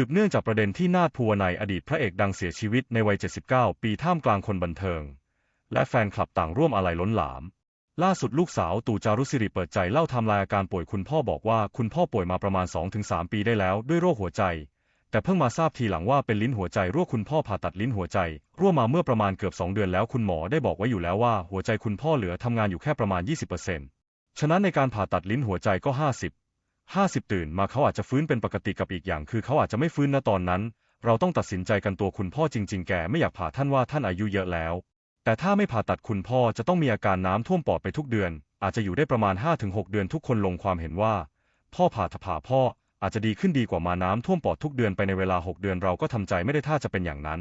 สืบเนื่องจากประเด็นที่นาดภูวนัยอดีตพระเอกดังเสียชีวิตในวัย 79 ปีท่ามกลางคนบันเทิง และแฟนคลับต่างร่วมอาลัยล้นหลาม ล่าสุดลูกสาวตู่จารุสิริเปิดใจเล่าทำลายอาการป่วยคุณพ่อบอกว่าคุณพ่อป่วยมาประมาณ 2-3 ปีได้แล้วด้วยโรคหัวใจ แต่เพิ่งมาทราบทีหลังว่าเป็นลิ้นหัวใจรั่วคุณพ่อผ่าตัดลิ้นหัวใจ รั่วมาเมื่อประมาณเกือบ 2 เดือนแล้วคุณหมอได้บอกไว้อยู่แล้วว่าหัวใจคุณพ่อเหลือทำงานอยู่แค่ประมาณ 20%ฉะนั้นในการผ่าตัดลิ้นหัวใจก็ 50 50 ตื่นมาเขาอาจจะฟื้นเป็นปกติกับอีกอย่าง คือเขาอาจจะไม่ฟื้นณตอนนั้น เราต้องตัดสินใจกันตัวคุณพ่อจริง ๆ แกไม่อยากผ่าท่านว่าท่านอายุเยอะแล้ว แต่ถ้าไม่ผ่าตัดคุณพ่อจะต้องมีอาการน้ำท่วมปอดไปทุกเดือน อาจจะอยู่ได้ประมาณ 5-6 เดือนทุกคนลงความเห็นว่า พ่อผ่าถ้าผ่าพ่ออาจจะดีขึ้นดีกว่ามาน้ำท่วมปอดทุกเดือนไปในเวลา 6 เดือนเราก็ทำใจไม่ได้ถ้าจะเป็นอย่างนั้น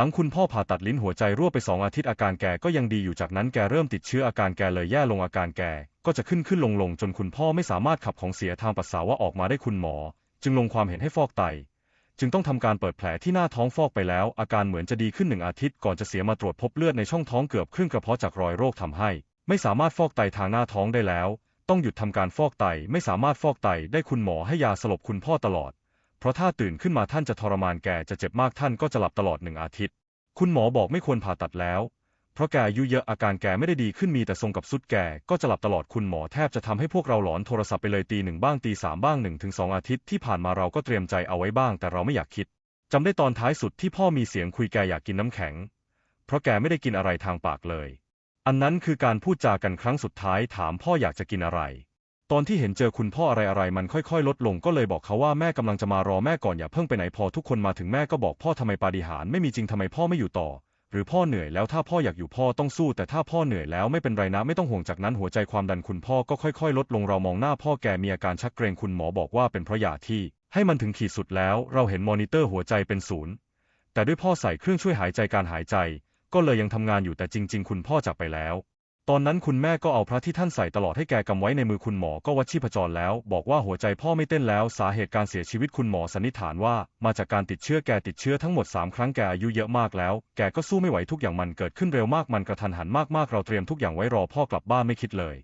หลังคุณพ่อผ่าตัดลิ้นหัวใจรั่วไปสองอาทิตย์อาการแกก็ยังดีอยู่จากนั้นแกเริ่มติดเชื้ออาการแกเลยแย่ลงอาการแกก็จะขึ้นขึ้นลงลงจนคุณพ่อไม่สามารถขับของเสียทางปัสสาวะออกมาได้คุณหมอ จึงลงความเห็นให้ฟอกไต จึงต้องทำการเปิดแผลที่หน้าท้องฟอกไปแล้ว อาการเหมือนจะดีขึ้นหนึ่งอาทิตย์ก่อนจะเสียมาตรวจพบเลือดในช่องท้องเกือบครึ่งกระเพาะจากรอยโรคทำให้ ไม่สามารถฟอกไตทางหน้าท้องได้แล้ว ต้องหยุดทำการฟอกไตไม่สามารถฟอกไตได้คุณหมอให้ยาสลบคุณพ่อตลอด เพราะถ้าตื่นขึ้นมาท่านจะทรมานแกจะเจ็บมากท่านก็จะหลับตลอดหนึ่งอาทิตย์ คุณหมอบอกไม่ควรผ่าตัดแล้ว เพราะแกอายุเยอะอาการแกไม่ได้ดีขึ้นมีแต่ทรงกับสุดแกก็จะหลับตลอดคุณหมอแทบจะทำให้พวกเราหลอนโทรศัพท์ไปเลยตีหนึ่งบ้างตีสามบ้างหนึ่งถึงสองอาทิตย์ที่ผ่านมาเราก็เตรียมใจเอาไว้บ้าง แต่เราไม่อยากคิดจำได้ตอนท้ายสุดที่พ่อมีเสียงคุยแกอยากกินน้ำแข็ง เพราะแกไม่ได้กินอะไรทางปากเลย อันนั้นคือการพูดจากันครั้งสุดท้ายถามพ่ออยากจะกินอะไร ตอนที่เห็นเจอคุณพ่ออะไรอะไรมันค่อยๆ ลดลงก็เลยบอกเขาว่าแม่กำลังจะมารอแม่ก่อนอย่าเพิ่งไปไหนพอทุกคนมาถึงแม่ก็บอกพ่อทำไมปาฏิหาริย์ไม่มีจริงทำไมพ่อไม่อยู่ต่อ หรือพ่อเหนื่อยแล้วถ้าพ่ออยากอยู่พ่อต้องสู้ แต่ถ้าพ่อเหนื่อยแล้วไม่เป็นไรนะไม่ต้องห่วงจากนั้นหัวใจความดันคุณพ่อก็ค่อยๆ ลดลงเรามองหน้าพ่อแกมีอาการชักเกรงคุณหมอบอกว่าเป็นเพราะยาที่ ให้มันถึงขีดสุดแล้ว เราเห็นมอนิเตอร์หัวใจเป็นศูนย์แต่ด้วยพ่อใส่เครื่องช่วยหายใจการหายใจ ก็เลยยังทำงานอยู่แต่จริง ๆ คุณพ่อจากไปแล้ว ตอนนั้นคุณแม่ก็เอาพระที่ท่านใส่ตลอดให้แกกำไว้ในมือคุณหมอก็วัดชีพจรแล้ว บอกว่าหัวใจพ่อไม่เต้นแล้ว สาเหตุการเสียชีวิตคุณหมอสันนิษฐานว่า มาจากการติดเชื้อแกติดเชื้อทั้งหมด 3 ครั้งแกอายุเยอะมากแล้ว แกก็สู้ไม่ไหวทุกอย่างมันเกิดขึ้นเร็วมากมันกระทันหันมากๆเราเตรียมทุกอย่างไว้รอพ่อกลับบ้านไม่คิดเลย